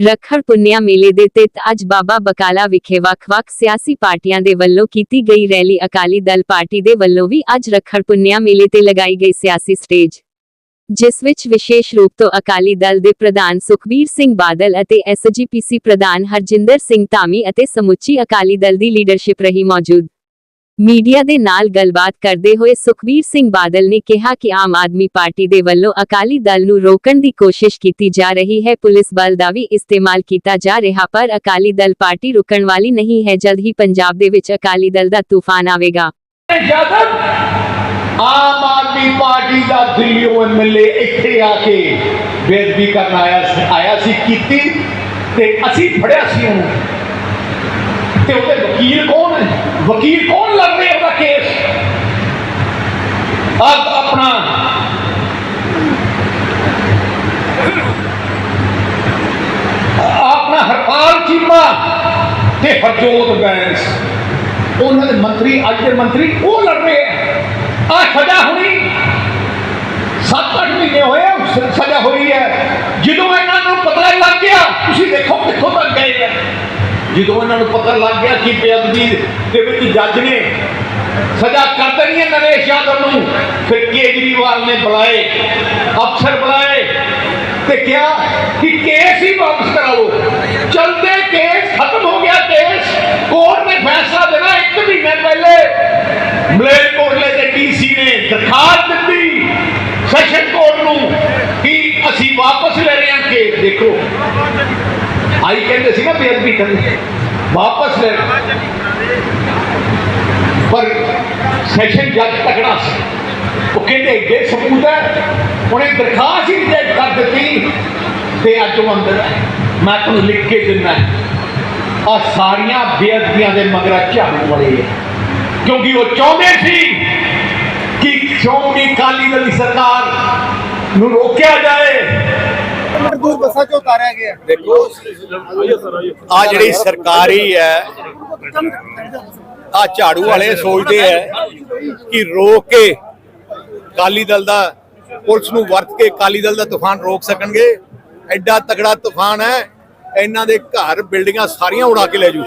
ਰੱਖੜ ਪੁੰਨਿਆ ਮੇਲੇ ਦੇ ਤਹਿਤ ਅੱਜ ਬਾਬਾ ਬਕਾਲਾ ਵਿਖੇ ਵੱਖ-ਵੱਖ ਸਿਆਸੀ ਪਾਰਟੀਆਂ ਦੇ ਵੱਲੋਂ ਕੀਤੀ ਗਈ ਰੈਲੀ ਅਕਾਲੀ ਦਲ ਪਾਰਟੀ ਦੇ ਵੱਲੋਂ ਵੀ ਅੱਜ ਰੱਖੜ ਪੁੰਨਿਆ ਮੇਲੇ ਤੇ ਲਗਾਈ ਗਈ ਸਿਆਸੀ ਸਟੇਜ। ਜਿਸ ਵਿੱਚ ਵਿਸ਼ੇਸ਼ ਰੂਪ ਤੋਂ ਅਕਾਲੀ ਦਲ ਦੇ ਪ੍ਰਧਾਨ ਸੁਖਬੀਰ ਸਿੰਘ ਬਾਦਲ ਅਤੇ ਐਸਜੀਪੀਸੀ ਪ੍ਰਧਾਨ ਹਰਜਿੰਦਰ ਸਿੰਘ ਧਾਮੀ ਅਤੇ ਸਮੁੱਚੀ ਅਕਾਲੀ ਦਲ ਦੀ ਲੀਡਰਸ਼ਿਪ ਰਹੀ ਮੌਜੂਦ। ਮੀਡੀਆ ਦੇ ਨਾਲ ਗੱਲਬਾਤ ਕਰਦੇ ਹੋਏ ਸੁਖਬੀਰ ਸਿੰਘ ਬਾਦਲ ਨੇ ਕਿਹਾ ਕਿ ਆਮ ਆਦਮੀ ਪਾਰਟੀ ਦੇ ਵੱਲੋਂ ਅਕਾਲੀ ਦਲ ਨੂੰ ਰੋਕਣ ਦੀ ਕੋਸ਼ਿਸ਼ ਕੀਤੀ ਜਾ ਰਹੀ ਹੈ। ਪੁਲਿਸ ਬਲ ਦਾ ਵੀ ਇਸਤੇਮਾਲ ਕੀਤਾ ਜਾ ਰਿਹਾ, ਪਰ ਅਕਾਲੀ ਦਲ ਪਾਰਟੀ ਰੁਕਣ ਵਾਲੀ ਨਹੀਂ ਹੈ। ਜਲਦ ਹੀ ਪੰਜਾਬ ਦੇ ਵਿੱਚ ਅਕਾਲੀ ਦਲ ਦਾ ਤੂਫਾਨ ਆਵੇਗਾ। ਆਮ ਆਦਮੀ ਪਾਰਟੀ ਦਾ ਦਿੱਲੀੋਂ ਐਮਐਲਏ ਇੱਥੇ ਆ ਕੇ ਬੇਅਦਬੀ ਕਰਨ ਆਇਆ ਆਇਆ ਸੀ, ਕੀਤੀ ਤੇ ਅਸੀਂ ਫੜਿਆ ਸੀ ਉਹਨੂੰ। ਤੇ ਉਹਦੇ ਵਕੀਲ ਕੌਣ ਵਕੀਲ ਕੌਣ ਲੜ ਰਿਹਾ ਉਹਦਾ ਕੇਸ? ਆਪ ਆਪਣਾ ਆਪਣਾ ਹਰਪਾਲ ਚੀਮਾ ਤੇ ਹਰਜੋਤ ਬੈਂਸ। ਉਹਨਾਂ ਦੇ ਮੰਤਰੀ, ਅੱਜ ਦੇ ਮੰਤਰੀ ਉਹ ਲੜ ਰਹੇ ਆ? ਆਹ ਸਜ਼ਾ ਹੋਣੀ। 7-8 ਮਹੀਨੇ ਹੋਏ ਸਜ਼ਾ ਹੋਈ ਹੈ। ਜਦੋਂ ਇਹਨਾਂ ਨੂੰ ਪਤਾ ਲੱਗ ਗਿਆ, ਤੁਸੀਂ ਦੇਖੋ ਦੇਖੋ ਜਦੋਂ ਇਹਨਾਂ ਨੂੰ ਪਤਾ ਲੱਗ ਗਿਆ ਕਿ ਬੇਅਦਬੀ ਦੇ ਵਿੱਚ ਜੱਜ ਨੇ ਸਜ਼ਾ ਕਰ ਦੇਣੀ ਹੈ ਨਰੇਸ਼ ਯਾਦਵ ਨੂੰ, ਫਿਰ ਕੇਜਰੀਵਾਲ ਨੇ ਬੁਲਾਏ, ਅਫਸਰ ਬੁਲਾਏ ਤੇ ਕਿਹਾ ਕਿ ਕੇਸ ਹੀ ਵਾਪਸ ਕਰਾਓ। ਚਲਦੇ ਕੇਸ ਖਤਮ ਹੋ ਗਿਆ ਕੇਸ, ਕੋਰਟ ਨੇ ਫੈਸਲਾ ਦੇਣਾ ਇੱਕ ਮਹੀਨੇ ਪਹਿਲੇ। ਮਲੇਰਕੋਟਲੇ ਦੇ ਡੀਸੀ ਨੇ ਦਰਖਾਸਤ ਦਿੱਤੀ ਸੈਸ਼ਨ ਕੋਰਟ ਨੂੰ ਕਿ ਅਸੀਂ ਵਾਪਸ ਲੈ ਰਹੇ ਹਾਂ ਕੇਸ ਦੇਖੋ ਆਈ ਕਹਿੰਦੇ ਸੀ ਨਾ ਬੇਅਦਬੀ ਕਰਨੀ ਵਾਪਸ ਲੈ ਪਰ ਸੈਸ਼ਨ ਜੱਜ ਤਕੜਾ ਸੀ, ਉਹ ਕਹਿੰਦੇ ਅੱਗੇ ਸਬੂਤ ਹੈ, ਉਹਨੇ ਦਰਖਾਸਤ ਹੀ ਰਿਜੈਕਟ ਕਰ ਦਿੱਤੀ ਤੇ ਅੱਜ ਉਹ ਅੰਦਰ ਹੈ। ਮੈਂ ਤੁਹਾਨੂੰ ਲਿਖ ਕੇ ਦਿੰਦਾ ਆ ਸਾਰੀਆਂ ਬੇਅਦਬੀਆਂ ਦੇ ਮਗਰ ਝਾੜੂ ਵਾਲੇ ਹੈ ਕਿਉਂਕਿ ਉਹ ਚਾਹੁੰਦੇ ਸੀ ਕਿ ਸ਼੍ਰੋਮਣੀ ਅਕਾਲੀ ਦਲ ਦੀ ਸਰਕਾਰ ਨੂੰ ਰੋਕਿਆ ਜਾਏ। ਮਜ਼ਦੂਰ ਬੱਸਾਂ ਚੋਂ ਉਤਾਰਿਆ ਗਿਆ। ਦੇਖੋ ਆ ਜਿਹੜੀ ਸਰਕਾਰੀ ਹੈ ਆ ਝਾੜੂ ਵਾਲੇ ਸੋਚਦੇ ਹੈ ਕਿ ਰੋਕ ਕੇ ਅਕਾਲੀ ਦਲ ਦਾ ਪੁਲਿਸ ਨੂੰ ਵਰਤ ਕੇ ਅਕਾਲੀ ਦਲ ਦਾ ਤੂਫਾਨ ਰੋਕ ਸਕਣਗੇ। ਐਡਾ ਤਗੜਾ ਤੂਫਾਨ ਹੈ, ਇਹਨਾਂ ਦੇ ਘਰ ਬਿਲਡਿੰਗਾਂ ਸਾਰੀਆਂ ਉਡਾ ਕੇ ਲੈ ਜੂ।